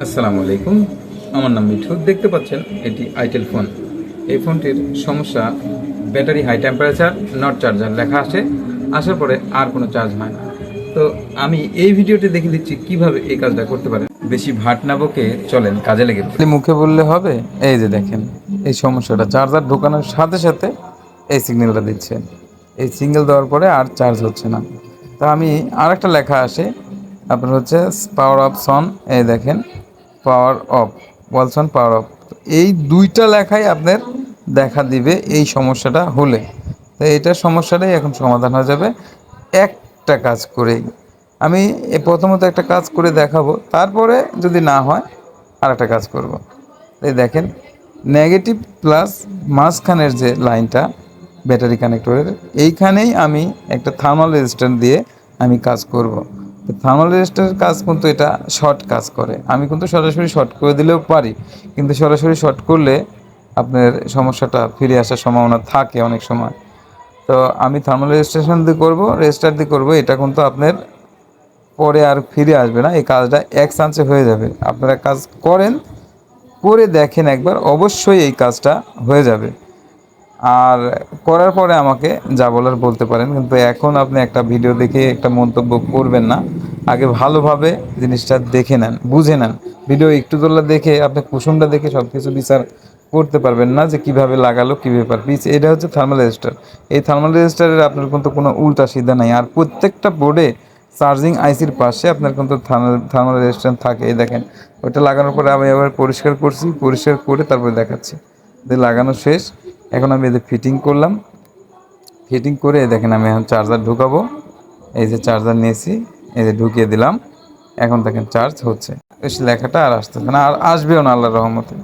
আসসালামু আলাইকুম। আমার নাম মিঠু দেখতে পাচ্ছেন, এটি আইটেল ফোন। এই ফোনটির সমস্যা, battery high temperature, not charger লেখা আসে আসার পরে আর কোনো চার্জ হয় না। তো আমি এই ভিডিওটি দেখে দিচ্ছি কীভাবে এই কাজটা করতে পারেন। বেশি ভাট না বকে চলেন, কাজে লেগে। মুখে বললে হবে, এই যে দেখেন, এই সমস্যাটা। চার্জার ঢোকানোর সাথে সাথে এই সিগন্যালটা দিচ্ছে এই সিঙ্গেল দেওয়ার পরে আর চার্জ হচ্ছে না। তো আমি আর একটা লেখা আসে। আপনার হচ্ছে পাওয়ার অফ সন এই দেখেন। পাওয়ার অফ ওয়ালস ওয়ালসন পাওয়ার অফ। এই দুইটা লেখাই আপনার দেখা দিবে এই সমস্যাটা হলে। তো এইটার সমস্যাটাই এখন সমাধান হয়ে যাবে। একটা কাজ করেই। আমি প্রথমত একটা কাজ করে দেখাবো, তারপরে যদি না হয় আর একটা কাজ করব। এই দেখেন, নেগেটিভ প্লাস মাঝখানের যে লাইনটা, ব্যাটারি কানেক্টরের, এইখানেই আমি একটা থার্মাল রেজিস্ট্যান্ট দিয়ে আমি কাজ করব। থার্মাল কাজ কিন্তু এটা শর্ট কাজ করে। আমি কিন্তু সরাসরি শর্ট করে দিলেও পারি, কিন্তু সরাসরি শর্ট করলে আপনার সমস্যাটা ফিরে আসার সম্ভাবনা থাকে অনেক সময়। তো আমি থার্মাল রেজিস্ট্রেশন দিয়ে করব রেজিস্টার দিয়ে করব, এটা কিন্তু আপনার পরে আর ফিরে আসবে না, এই কাজটা এক চান্সে হয়ে যাবে। আপনারা কাজ করেন, করে দেখেন একবার, অবশ্যই এই কাজটা হয়ে যাবে। আর করার পরে আমাকে যা বলার বলতে পারেন, কিন্তু এখন আপনি একটা ভিডিও দেখে একটা মন্তব্য করবেন না। আগে ভালোভাবে জিনিসটা দেখে নেন, বুঝে নেন। ভিডিও একটু তোলা দেখে, আপনি কুসুমটা দেখে সব কিছু বিচার করতে পারবেন না যে কীভাবে লাগালো কী ব্যাপার পিচ এটা হচ্ছে থার্মাল রেজিস্টার এই থার্মাল রেজিস্টারের আপনার কিন্তু কোনো উল্টা সিধা নাই। আর প্রত্যেকটা বোর্ডে চার্জিং আইসির পাশে আপনার কিন্তু থার্মাল রেজিস্ট্যান্ট থাকে। এই দেখেন ওটা লাগানোর পরে আমি আবার পরিষ্কার করছি, পরিষ্কার করে তারপরে দেখাচ্ছি। দিয়ে লাগানো শেষ। এখন আমি এদের ফিটিং করলাম। ফিটিং করে দেখেন আমি এখন চার্জার ঢুকাবো। এই যে চার্জার নিয়েছি, এই যে ঢুকিয়ে দিলাম। এখন দেখেন চার্জ হচ্ছে। লেখাটা আর আসতেছে না, আর আসবেও না আল্লাহর রহমতে।